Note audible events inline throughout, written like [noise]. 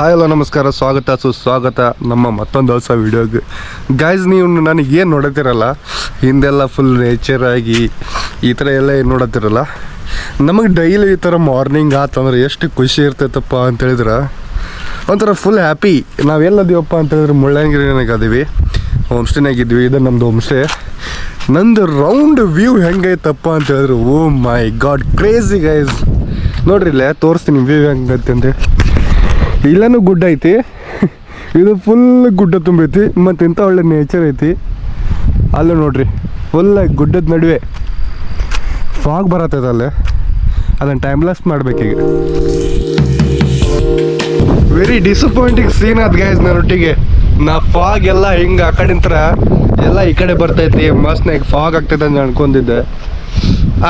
Hi, hello, ನಮಸ್ಕಾರ. ಸ್ವಾಗತ, ಸುಸ್ವಾಗತ ನಮ್ಮ ಮತ್ತೊಂದು ಹೊಸ ವಿಡಿಯೋಗೆ. ಗೈಸ್ ನೀವು ನನಗೆ ಏನು ನೋಡತ್ತಿರಲ್ಲ? ಹಿಂದೆಲ್ಲ ಫುಲ್ ನೇಚರ್ ಆಗಿ ಈ ಥರ ಎಲ್ಲ ಏನು ನೋಡತ್ತಿರಲ್ಲ? ನಮಗೆ ಡೈಲಿ ಈ ಥರ ಮಾರ್ನಿಂಗ್ ಆತಂದ್ರೆ ಎಷ್ಟು ಖುಷಿ ಇರ್ತೈತಪ್ಪ ಅಂತ ಹೇಳಿದ್ರೆ, ಒಂಥರ ಫುಲ್ ಹ್ಯಾಪಿ ನಾವೆಲ್ಲದೀವಪ್ಪ ಅಂತ ಹೇಳಿದ್ರೆ ಮುಳ್ಳಂಗಿರಿನಾಗ ಅದೀವಿ ಹೋಮ್ ಸ್ಟೇನಾಗಿದ್ವಿ ಇದು ನಮ್ಮದು ಹೋಮ್ ಸ್ಟೇ ನಂದು ರೌಂಡ್ ವ್ಯೂ ಹೆಂಗೈತಪ್ಪ ಅಂತ ಹೇಳಿದ್ರೆ oh my god crazy guys ನೋಡ್ರಿ, ಇಲ್ಲೇ ತೋರಿಸ್ತೀನಿ ವ್ಯೂ ಹೆಂಗೈತೆ ಅಂತ ಇಲ್ಲನೂ ಗುಡ್ಡ ಐತಿ. ಇದು ಫುಲ್ ಗುಡ್ಡ ತುಂಬೈತಿ ಮತ್ತು ಇಂಥ ಒಳ್ಳೆ ನೇಚರ್ ಐತಿ. ಅಲ್ಲ ನೋಡ್ರಿ ಫುಲ್ ಗುಡ್ಡದ ನಡುವೆ. ಫಾಗ್ ಬರತ್ತದ ಅಲ್ಲೇ. ಅದನ್ನು ಟೈಮ್ಲೆಸ್ ಮಾಡ್ಬೇಕೀಗ ವೆರಿ ಡಿಸಪಾಯಿಂಟಿಂಗ್ ಸೀನ್ ಆದ್ ಗೈಸ್ ನನ್ನೊಟ್ಟಿಗೆ ನಾ ಫಾಗ್ ಎಲ್ಲ ಹಿಂಗೆ ಆ ಕಡೆ ನಿಂತ್ರ ಎಲ್ಲ ಈ ಕಡೆ ಬರ್ತೈತಿ ಮಸ್ತ್ನಾಗ ಫಾಗ್ ಆಗ್ತೈತೆ ಅಂತ ಅನ್ಕೊಂಡಿದ್ದೆ.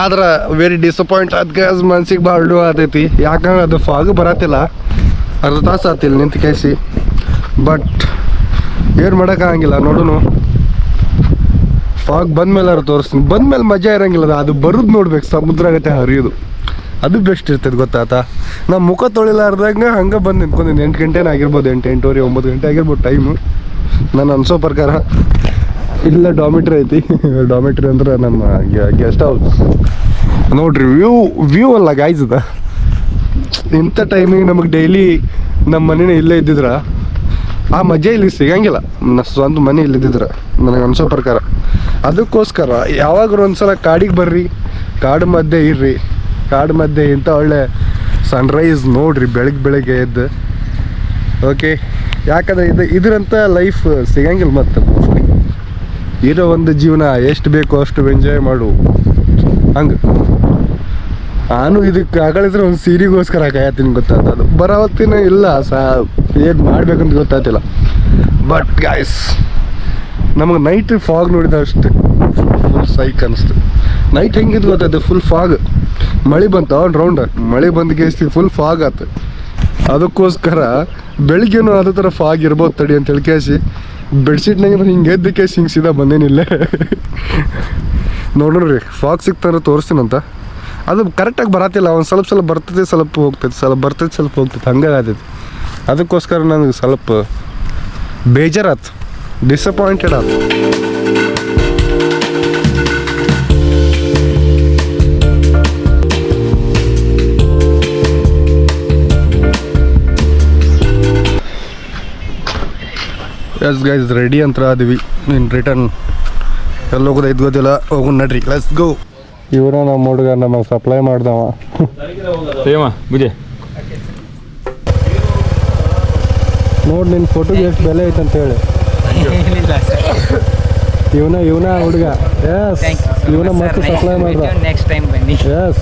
ಆದ್ರೆ ವೆರಿ ಡಿಸಪಾಯಿಂಟ್ ಆದ ಗೈಸ್ ಮನ್ಸಿಗೆ ಭಾಳ ಆತೈತಿ ಯಾಕಂದ್ರೆ ಅದು ಫಾಗ್ ಬರತ್ತಿಲ್ಲ. ಅರ್ಧ ತಾಸು ಆತಿಲ್ಲ ನಿಂತು ಕೇಸಿ ಬಟ್ ಏನು ಮಾಡೋಕ್ಕಾಗಂಗಿಲ್ಲ ನೋಡುನು. ಫಾಗ್ ಬಂದ್ಮೇಲೆ ಅವ್ರು ತೋರಿಸ್ತೀನಿ. ಬಂದ್ಮೇಲೆ ಮಜಾ ಇರೋಂಗಿಲ್ಲ ಅದು. ಬರೋದು ನೋಡ್ಬೇಕು, ಸಮುದ್ರ ಆಗತ್ತೆ ಹರಿಯೋದು. ಅದು ಬೆಸ್ಟ್ ಇರ್ತದೆ ಗೊತ್ತಾತ ನಾ ಮುಖ ತೊಳಿಲಾರ್ದಂಗ ಹಂಗೆ ಬಂದು ನಿಂತ್ಕೊಂಡಿನಿ ಎಂಟು ಗಂಟೆನೇ ಆಗಿರ್ಬೋದು, ಎಂಟು ಎಂಟೂವರೆ ಒಂಬತ್ತು ಗಂಟೆ ಆಗಿರ್ಬೋದು ಟೈಮು ನಾನು ಅನ್ಸೋ ಪ್ರಕಾರ, ಇಲ್ಲ ಡಾಮಿಟ್ರಿ ಐತಿ. [laughs] ಡಾಮಿಟ್ರಿ ಅಂದ್ರೆ ನಮ್ಮ ಗೆಸ್ಟ್ ಹೌಸ್ ನೋಡ್ರಿ ವ್ಯೂ ವ್ಯೂ ಅಲ್ಲ ಗಾಯ್ಸದ ಇಂಥ ಟೈಮಿಗೆ ನಮಗೆ ಡೈಲಿ ನಮ್ಮ ಮನೇನ ಇಲ್ಲೇ ಇದ್ದಿದ್ರ, ಆ ಮಜಾ ಇಲ್ಲಿ ಸಿಗಂಗಿಲ್ಲ. ನನ್ನ ಸ್ವಂತ ಮನೆ ಇಲ್ಲಿದ್ದಿದ್ರ ನನಗೆ ಅನ್ಸೋ ಪ್ರಕಾರ. ಅದಕ್ಕೋಸ್ಕರ ಯಾವಾಗಾರು ಒಂದ್ಸಲ ಕಾಡಿಗೆ ಬರ್ರಿ, ಕಾಡು ಮಧ್ಯೆ ಇರ್ರಿ, ಕಾಡು ಮಧ್ಯೆ ಇಂಥ ಒಳ್ಳೆ ಸನ್ರೈಸ್ ನೋಡ್ರಿ ಬೆಳಗ್ಗೆ ಬೆಳಗ್ಗೆ ಎದ್ದು. ಓಕೆ ಯಾಕಂದ್ರೆ ಇದು ಇದರಂಥ ಲೈಫ್ ಸಿಗಂಗಿಲ್ಲ ಮತ್ತೆ. ಇರೋ ಒಂದು ಜೀವನ ಎಷ್ಟು ಬೇಕೋ ಅಷ್ಟು ಎಂಜಾಯ್ ಮಾಡು. ಹಂಗೆ. ನಾನು ಇದಕ್ಕೆ ಆಗಳಿದ್ರೆ ಒಂದು ಸೀರೆಗೋಸ್ಕರ ಕಾಯತ್ತೀನಿ ಗೊತ್ತಾಗ್ತದೆ ಅದು. ಬರೋವತ್ತಿನ ಇಲ್ಲ, ಸಾ, ಏನು ಮಾಡ್ಬೇಕಂತ ಗೊತ್ತಾಗ್ತಿಲ್ಲ. ಬಟ್ ಗಾಯ್ಸ್ ನಮಗೆ ನೈಟ್ ಫಾಗ್ ನೋಡಿದ ಅಷ್ಟೇ. ಫುಲ್ ಸೈಕ್ ಅನಿಸ್ತು ನೈಟ್ ಹೆಂಗಿದ್ದು ಗೊತ್ತಾಯ್ತು ಫುಲ್ ಫಾಗ್ ಮಳೆ ಬಂತು ಒಂದು ರೌಂಡ್ ಮಳೆ ಬಂದ ಗೇಸ್ತಿ ಫುಲ್ ಫಾಗ್ ಆತು. ಅದಕ್ಕೋಸ್ಕರ ಬೆಳಿಗ್ಗೆನೂ ಅದೇ ಥರ ಫಾಗ್ ಇರ್ಬೋದು ತಡಿ ಅಂತ ಹೇಳಿ ಕೇಸಿ ಬೆಡ್ಶೀಟ್ನಾಗ ಹಿಂಗೆ ಎದ್ದಕ್ಕೆ ಹಿಂಗೆ ಸೀದಾ ಬಂದೇನಿಲ್ಲ. ನೋಡ್ರಿ ಫಾಗ್ ಸಿಕ್ತಾರೆ ತೋರಿಸ್ತೀನಂತ. ಅದು ಕರೆಕ್ಟಾಗಿ ಬರತ್ತಿಲ್ಲ. ಒಂದು ಸ್ವಲ್ಪ ಸ್ವಲ್ಪ ಬರ್ತದೆ, ಸ್ವಲ್ಪ ಹೋಗ್ತೈತೆ ಸ್ವಲ್ಪ ಬರ್ತದೆ, ಸ್ವಲ್ಪ ಹೋಗ್ತೈತೆ ಹಂಗೆ ಆಗತೈತಿ ಅದಕ್ಕೋಸ್ಕರ ನನಗೆ ಸ್ವಲ್ಪ ಬೇಜಾರಾತು ಡಿಸಪಾಯಿಂಟೆಡ್ ಆಯ್ತು. ಎಸ್ ಗೈಸ್ ರೆಡಿ ಅಂತ ಅದೀವಿ ಇನ್ ರಿಟರ್ನ್ ಎಲ್ಲ ಹೋಗೋದು ಇದು ಗೊತ್ತಿಲ್ಲ ಹೋಗೋಣ ನಡ್ರಿ. ಲೆಟ್ಸ್ ಗೋ ಇವರ ನಮ್ಮ ಹುಡುಗ ನಮಗೆ ಸಪ್ಲೈ ಮಾಡ್ದವ. ಸೇಮ ಬುಜೆ. ನೋಡಿ ನಿನ್ನ ಫೋಟೋಗೆ ಎಷ್ಟು ಬೆಲೆ ಐತೆ ಅಂತ ಹೇಳಿ. ಇವನ ಇವನ ಹುಡುಗ. ಎಸ್ ಇವನ ಮತ್ತೆ ಸಪ್ಲೈ ಮಾಡ್ದ. ನೆಕ್ಸ್ಟ್ ಟೈಮ್ ಬನ್ನಿ. ಎಸ್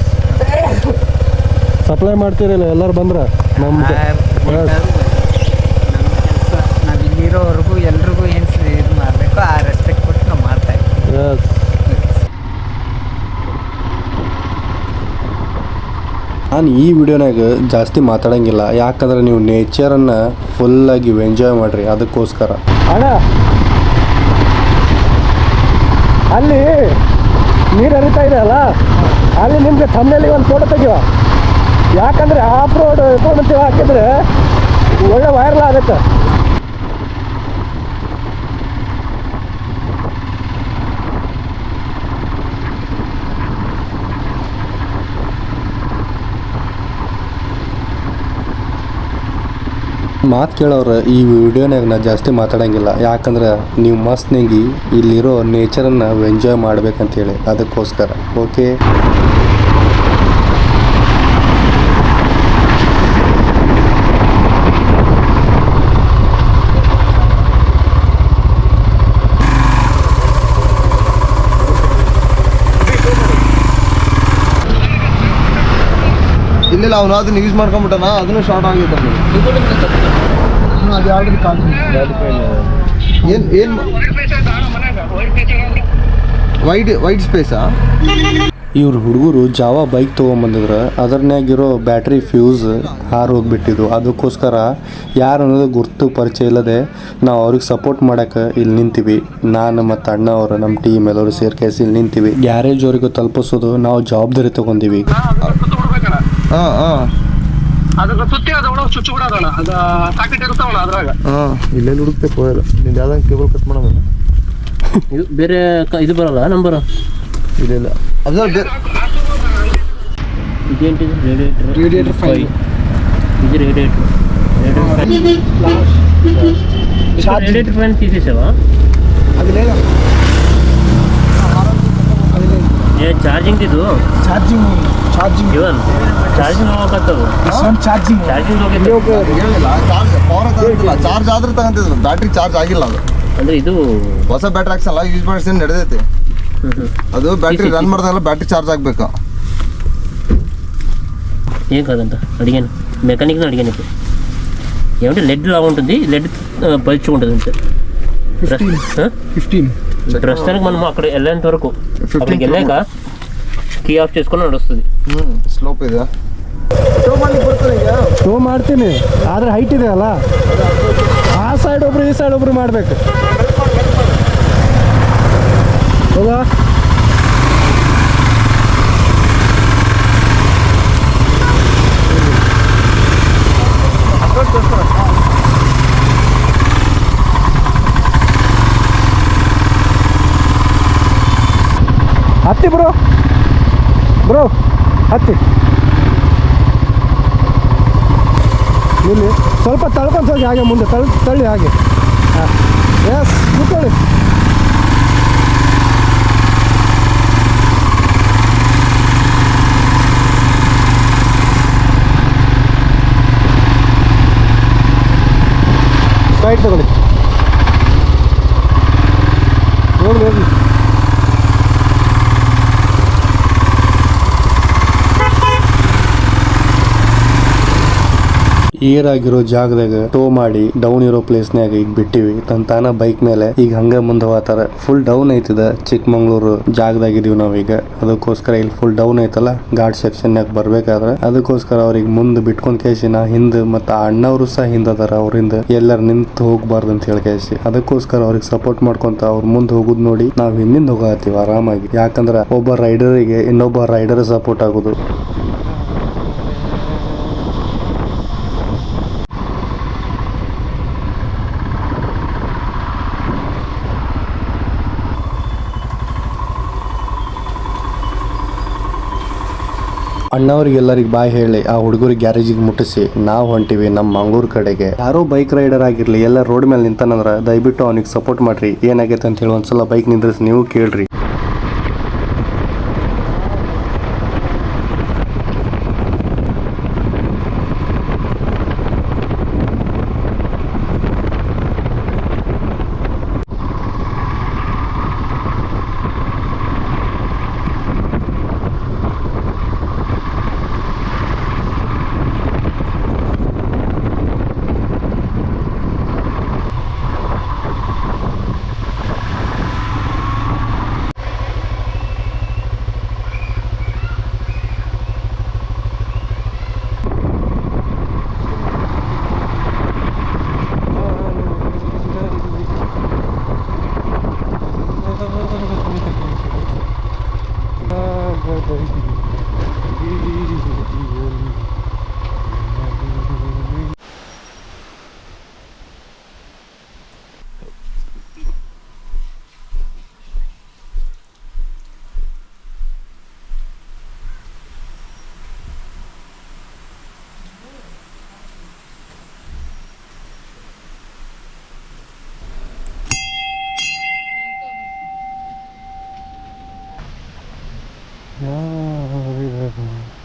ಸಪ್ಲೈ ಮಾಡ್ತೀರಲ್ಲ ಎಲ್ಲರೂ ಬಂದ್ರ? ನಮ್ಮ ನಾವು ಇಲ್ಲಿರೋವರೆಗೂ ಎಲ್ರಿಗೂ ಏನು ಇದು ಮಾಡಬೇಕು ಆ ರೆಸ್ಪೆಕ್ಟ್ ಕೊಟ್ಟು ನಾವು ಮಾಡ್ತಾ ಇದ್ದೀವಿ ಎಸ್ ನಾನು ಈ ವಿಡಿಯೋನಾಗ ಜಾಸ್ತಿ ಮಾತಾಡಂಗಿಲ್ಲ. ಯಾಕಂದ್ರೆ ನೀವು ನೇಚರನ್ನು ಫುಲ್ಲಾಗಿ ಎಂಜಾಯ್ ಮಾಡ್ರಿ. ಅದಕ್ಕೋಸ್ಕರ. ಅಲ್ಲಿ ನೀರು ಹರಿತಾ ಇದೆ ಅಲ್ಲ? ಅಲ್ಲಿ ನಿಮಗೆ ತಮ್ಮಲ್ಲಿ ಒಂದು ಫೋಟೋ ತೆಗಿವ ಯಾಕಂದ್ರೆ ಆಫ್ ರೋಡ್ ಇನ್ಫಾರ್ಮೇಟಿವ್ ಹಾಕಿದ್ರೆ ಒಳ್ಳೆ ವೈರಲ್ ಆಗುತ್ತೆ. ಮಾತು ಕೇಳೋರು ಈ ವಿಡಿಯೋನಾಗ ನಾ ಜಾಸ್ತಿ ಮಾತಾಡಂಗಿಲ್ಲ. ಯಾಕಂದ್ರೆ ನೀವು ಮಸ್ತ್ನಾಗಿ ಇಲ್ಲಿರೋ ನೇಚರನ್ನು ಎಂಜಾಯ್ ಮಾಡ್ಬೇಕಂತೇಳಿ ಅದಕ್ಕೋಸ್ಕರ. ಓಕೆ? ಇಲ್ಲ ಅವನು ಅದನ್ನ ಯೂಸ್ ಮಾಡ್ಕೊಂಬಿಟ್ಟನ ಅದನ್ನು ಶಾರ್ಟ್ ಆಗೈತೆ ಅದು ಆಲ್ರೆಡಿ ಏನು ಏನು? ವೈಡ್ ವೈಡ್ ಸ್ಪೇಸಾ ಇವ್ರ ಹುಡುಗರು ಜಾವ ಬೈಕ್ ತೊಗೊಂಬಂದಿದ್ರು. ಅದರನ್ಯಾಗಿರೋ ಬ್ಯಾಟ್ರಿ ಫ್ಯೂಸ್ ಹಾರು ಹೋಗ್ಬಿಟ್ಟಿದ್ರು ಅದಕ್ಕೋಸ್ಕರ ಯಾರು ಅನ್ನೋದು ಗುರ್ತು ಪರಿಚಯ ಇಲ್ಲದೆ ನಾವು ಅವ್ರಿಗೆ ಸಪೋರ್ಟ್ ಮಾಡಕ್ಕೆ ಇಲ್ಲಿ ನಿಂತೀವಿ. ನಾನು ಮತ್ತು ಅಣ್ಣ ಅವರು ನಮ್ಮ ಟೀಮ್ ಎಲ್ಲರೂ ಸೇರ್ಕೇಸಿ ಇಲ್ಲಿ ನಿಂತೀವಿ. ಗ್ಯಾರೇಜ್ ಅವ್ರಿಗೂ ತಲುಪಿಸೋದು ನಾವು ಜವಾಬ್ದಾರಿ ತಗೊಂಡಿವಿ ಹಾಂ ಹಾಂ ಅದಕ್ಕೆ ಸುತ್ತಿ ಅದ ಒಳಗೆ ಚುಚ್ಚು ಬಿಡೋದಣ್ಣ ಅದ ಸಾಕೆಟ್ ಇರ್ತಾವಣ್ಣ ಅದ್ರಾಗ ಹಾಂ ಇಲ್ಲೆಲ್ಲಿ ಹುಡುಕ್ತೆ ಹೋಯಲ್ಲ ನಿಂದು ಯಾವ್ದಂಗೆ ಕೇಬಲ್ ಕಟ್ ಮಾಡೋಣ ಇದು ಬೇರೆ ಕ- ಇದು ಬರಲ್ಲ ನಂಬರ್ ಇಲ್ಲ ಇಲ್ಲ ಅದ್ರಲ್ಲಿ ಬೇರೆ ಇದೇಂಟಿದು ರೇಡಿಯೇಟರ್ ರೇಡಿಯೇಟರ್ ಫೈವ್ ಇದು ರೇಡಿಯೇಟರ್ ರೇಡಿಯೇಟರ್ ಫ್ಯಾನ್ తీసేసావా అది లేదా అది లేదు ఏ ఛార్జింగ్ ಇದು charging charging even charging ಹೋಗಕತ್ತವು this one charging charging ಹೋಗಿ ಏನಿಲ್ಲ ಚಾರ್ಜ್ ಪವರ್ ತಗೊಂತಿಲ್ಲ ಚಾರ್ಜ್ ಆದ್ರೆ ತಗೊಂತಿದ್ರು ಬ್ಯಾಟ್ರಿ ಚಾರ್ಜ್ ಆಗಿಲ್ಲ ಅದು ಅಂದ್ರೆ ಇದು ಹೊಸ ಬ್ಯಾಟ್ರಿ ಹಾಕ್ಸಲ್ಲ ಯೂಸ್ ಮಾಡಿಸಿ ನಡೆದೈತಿ ಅದು బ్యాటరీ రన్ ಮಾಡಿದಾಗಲ್ಲ బ్యాటరీ ಚಾರ್ಜ್ ಆಗಬೇಕು ఏం కాదంట అడిగాను మెకానిక్ని అడిగాను ఇప్పుడు ఏమంటే లెడ్ లా ఉంటుంది లెడ్ పలుచు ఉంటుంది అంతే ప్రస్- ఆ? ఫిఫ్టీన్ ప్రస్తుతానికి మనం అక్కడ వెళ్ళేంత వరకు అక్కడికి వెళ్ళాక కీ ఆఫ్ చేసుకొని నడుస్తుంది ಹ್ಞೂ ಸ್ಲೋಪ್ ಇದೆ ಶೋ ಮಾಡ್ತೀನಿ ಆದ್ರೆ ಹೈಟ್ ಇದೆ ಅಲ್ಲ ಆ ಸೈಡ್ ಒಬ್ರು ಈ ಸೈಡ್ ಒಬ್ರು ಮಾಡ್ಬೇಕು ಹೌದಾ ಹತ್ತಿ ಬ್ರೋ ಬ್ರೋ, ಹತ್ತಿ. ಇಲ್ಲಿ ಸ್ವಲ್ಪ ತಳ್ಕೊಂಡು ಹೋಗಿ ಹಾಗೆ ಮುಂದೆ ತಳ್ಳಿ ತಳ್ಳಿ ಹಾಗೆ. ಹಾಂ. ಎಸ್ ಕೂತ್ಕೊಳ್ಳಿ. ಸೈಡ್ ತಗೊಳ್ಳಿ. ಏರ್ ಆಗಿರೋ ಜಾಗದಾಗ ಟೋ ಮಾಡಿ ಡೌನ್ ಇರೋ ಪ್ಲೇಸ್ ನಾಗ ಈಗ ಬಿಟ್ಟಿವಿ. ತನ್ ತಾನ ಬೈಕ್ ಮೇಲೆ ಈಗ ಹಂಗ ಮುಂದೆ ಹೋತಾರ ಫುಲ್ ಡೌನ್ ಐತಿದ ಚಿಕ್ಕಮಂಗ್ಳೂರು ಜಾಗದಾಗಿದೀವಿ ನಾವೀಗ ಅದಕ್ಕೋಸ್ಕರ ಇಲ್ಲಿ ಫುಲ್ ಡೌನ್ ಐತಲ್ಲ, ಘಾಟ್ ಸೆಕ್ಷನ್ಯಾಗ ಬರ್ಬೇಕಾದ್ರೆ. ಅದಕ್ಕೋಸ್ಕರ ಅವ್ರಿಗೆ ಮುಂದೆ ಬಿಟ್ಕೊಂಡ್ ಕೇಸಿ ನಾ ಹಿಂದ್ ಮತ್ತ ಅಣ್ಣವರು ಸಹ ಹಿಂದದಾರ ಅವ್ರಿಂದ ಎಲ್ಲರ ನಿಂತು ಹೋಗ್ಬಾರ್ದು ಅಂತ ಹೇಳಿ ಕೇಸಿ ಅದಕ್ಕೋಸ್ಕರ ಅವ್ರಿಗೆ ಸಪೋರ್ಟ್ ಮಾಡ್ಕೊಂತ ಅವ್ರ ಮುಂದೆ ಹೋಗುದ್ ನೋಡಿ ನಾವ್ ಹಿಂದಿಂದ ಹೋಗತ್ತೀವಿ ಆರಾಮಾಗಿ. ಯಾಕಂದ್ರ ಒಬ್ಬ ರೈಡರಿಗೆ ಇನ್ನೊಬ್ಬ ರೈಡರ್ ಸಪೋರ್ಟ್ ಆಗುದು. ಅಣ್ಣವ್ರಿಗೆಲ್ಲರಿಗೆ ಬಾಯ್ ಹೇಳಿ, ಆ ಹುಡುಗರಿಗೆ ಗ್ಯಾರೇಜಿಗೆ ಮುಟ್ಟಿಸಿ, ನಾವು ಹೊಂಟಿವಿ ನಮ್ಮ ಮಂಗಳೂರು ಕಡೆಗೆ. ಯಾರೋ ಬೈಕ್ ರೈಡರ್ ಆಗಿರ್ಲಿ ಎಲ್ಲ ರೋಡ್ ಮೇಲೆ ನಿಂತಾನಂದ್ರ ದಯವಿಟ್ಟು ಅವನಿಗೆ ಸಪೋರ್ಟ್ ಮಾಡ್ರಿ, ಏನಾಗೈತೆ ಅಂತ ಹೇಳಿ ಒಂದ್ಸಲ ಬೈಕ್ ನಿಂದ್ರಿಸಿ ನೀವು ಕೇಳ್ರಿ. Every river.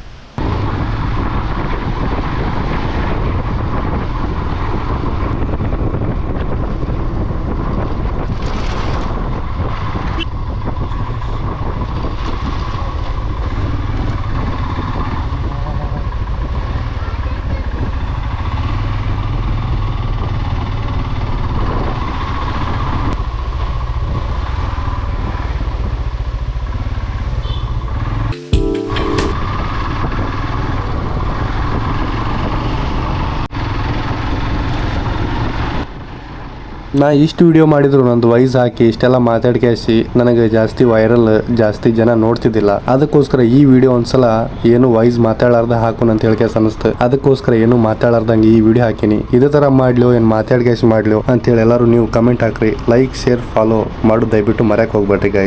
ನಾ ಇಷ್ಟು ವಿಡಿಯೋ ಮಾಡಿದ್ರು ನಂದು ವಾಯ್ಸ್ ಹಾಕಿ, ಇಷ್ಟೆಲ್ಲ ಮಾತಾಡ್ಕೇಸಿ ನನಗೆ ಜಾಸ್ತಿ ವೈರಲ್ ಜಾಸ್ತಿ ಜನ ನೋಡ್ತಿದ್ದಿಲ್ಲ. ಅದಕ್ಕೋಸ್ಕರ ಈ ವಿಡಿಯೋ ಒಂದ್ಸಲ ಏನು ವಾಯ್ಸ್ ಮಾತಾಡಾರ್ದ ಹಾಕು ಅಂತ ಹೇಳ್ಕೇಸ್ ಅನಿಸ್ತು. ಅದಕ್ಕೋಸ್ಕರ ಏನು ಮಾತಾಡಲಾರ್ದಂಗೆ ಈ ವಿಡಿಯೋ ಹಾಕಿನಿ. ಇದೇ ತರ ಮಾಡ್ಲೋ, ಏನು ಮಾತಾಡ್ಕೇಸಿ ಮಾಡ್ಲೋ ಅಂತೇಳಿ ಎಲ್ಲರೂ ನೀವು ಕಮೆಂಟ್ ಹಾಕ್ರಿ. ಲೈಕ್ ಶೇರ್ ಫಾಲೋ ಮಾಡು, ದಯವಿಟ್ಟು ಮರ್ಯಾಕ್ ಹೋಗ್ಬೇಡ್ರಿ ಗೈಸ್